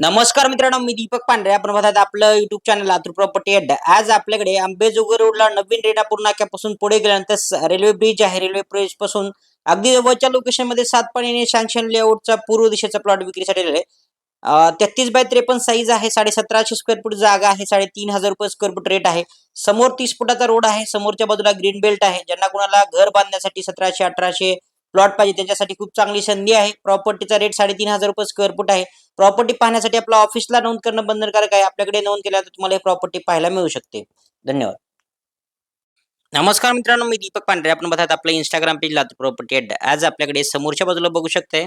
नमस्कार मित्रांनो मी दीपक पांढरे. आपण बघत आपलं युट्यूब चॅनल लातूर प्रॉपर्टी अड्डा आज आपल्याकडे आंबेजोगाई रोडला नवीन रेणापूर नाक्यापासून पुढे गेल्यानंतर रेल्वे ब्रिज आहे. रेल्वे ब्रिजपासून अगदी जवळच्या लोकेशनमध्ये सात पाणी सँक्शन लेआउटचा पूर्व दिशेचा प्लॉट विक्रीसाठी आहे तेहतीस बाय त्रेपन्न साईज आहे. साडे सतराशे स्क्वेअर फूट जागा आहे. साडेतीन हजार रुपये स्क्वेअर फूट रेट आहे. समोर तीस फुटाचा रोड आहे. समोरच्या बाजूला ग्रीन बेल्ट आहे. ज्यांना कोणाला घर बांधण्यासाठी सतराशे अठराशे प्लॉट पाहिजे. त्यांच्यासाठी खूप चांगली संधी आहे. प्रॉपर्टीचा रेट साडेतीन हजार रुपये स्क्वेअर फूट आहे. प्रॉपर्टी पाहण्यासाठी आपल्या ऑफिसला नोंद करणं बंधनकारक आहे. आपल्याकडे नोंद केल्यानंतर तुम्हाला हे प्रॉपर्टी पाहायला मिळू शकते. धन्यवाद. नमस्कार मित्रांनो मी दीपक पांढरे. आपण बघत आपलं इंस्टाग्राम पेज प्रॉपर्टी अड्डा आज आपल्याकडे समोरच्या बाजूला बघू शकते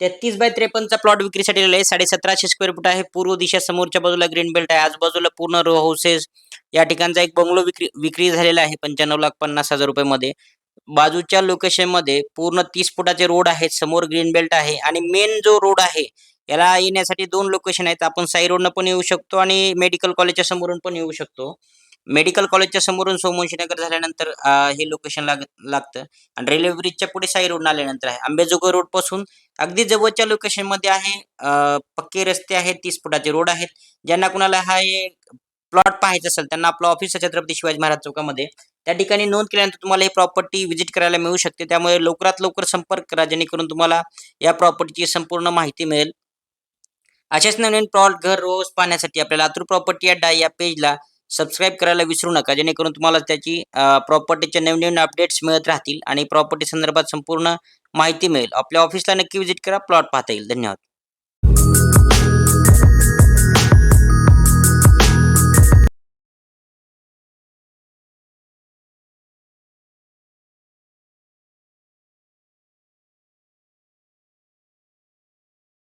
तेहतीस बाय त्रेपन्नचा प्लॉट विक्रीसाठी आहे. साडे सतराशे स्क्वेअर फूट आहे. पूर्व दिशा समोरच्या बाजूला ग्रीन बेल्ट आहे. आजूबाजूला पूर्ण रो हाऊसेस या ठिकाणचा एक बंगलो विक्री विक्री झालेला आहे. पंच्याण्णव लाख पन्नास हजार रुपये मध्ये. बाजूच्या लोकेशनमध्ये पूर्ण तीस फुटाचे रोड आहेत समोर ग्रीन बेल्ट आहे आणि मेन जो रोड आहे याला येण्यासाठी दोन लोकेशन आहेत. आपण साई रोडनं पण येऊ शकतो आणि मेडिकल कॉलेजच्या समोरून पण येऊ शकतो. मेडिकल कॉलेजच्या समोरून सोमवंशीनगर झाल्यानंतर हे लोकेशन लाग लागतं. आणि रेल्वे ब्रिजच्या पुढे साई रोड आल्यानंतर आहे. आंबेजोगाई रोडपासून अगदी जवळच्या लोकेशनमध्ये आहे. पक्के रस्ते आहेत तीस फुटाचे रोड आहेत. ज्यांना कुणाला हा प्लॉट पाहायचा असेल त्यांना आपलं ऑफिस छत्रपती शिवाजी महाराज चौकामध्ये. त्या ठिकाणी नोंद केल्यानंतर तुम्हाला ही प्रॉपर्टी व्हिजिट करायला मिळू शकते. त्यामुळे लवकरात लवकर संपर्क करा जेणेकरून तुम्हाला या प्रॉपर्टीची संपूर्ण माहिती मिळेल. अशाच नवीन प्लॉट घर रोज पाहण्यासाठी आपल्याला लातूर प्रॉपर्टी या डाय या पेजला सबस्क्राईब करायला विसरू नका. जेणेकरून तुम्हाला त्याची प्रॉपर्टीचे नवीन नवीन अपडेट्स मिळत राहतील आणि प्रॉपर्टी संदर्भात संपूर्ण माहिती मिळेल. आपल्या ऑफिसला नक्की व्हिजिट करा. प्लॉट पाहता येईल. धन्यवाद.